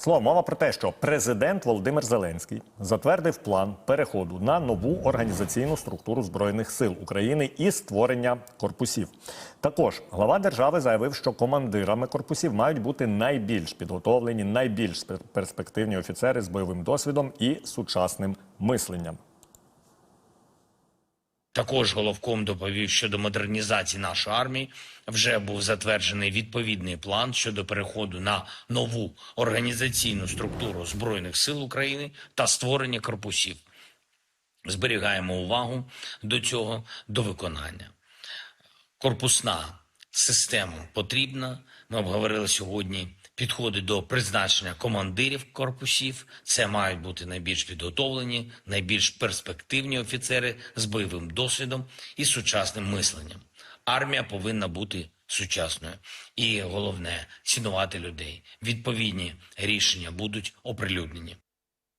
Слово мова про те, що президент Володимир Зеленський затвердив план переходу на нову організаційну структуру збройних сил України і створення корпусів. Також глава держави заявив, що командирами корпусів мають бути найбільш підготовлені, найбільш пер- перспективні офіцери з бойовим досвідом і сучасним мисленням. Також головком доповів щодо модернізації нашої армії. Вже був затверджений відповідний план щодо переходу на нову організаційну структуру збройних сил України та створення корпусів. Зберігаємо увагу до цього до виконання. Корпусна система потрібна. Ми обговорили сьогодні підходи до призначення командирів корпусів. Це мають бути найбільш підготовлені, найбільш перспективні офіцери з бойовим досвідом і сучасним мисленням. Армія повинна бути сучасною і головне цінувати людей. Відповідні рішення будуть оприлюднені.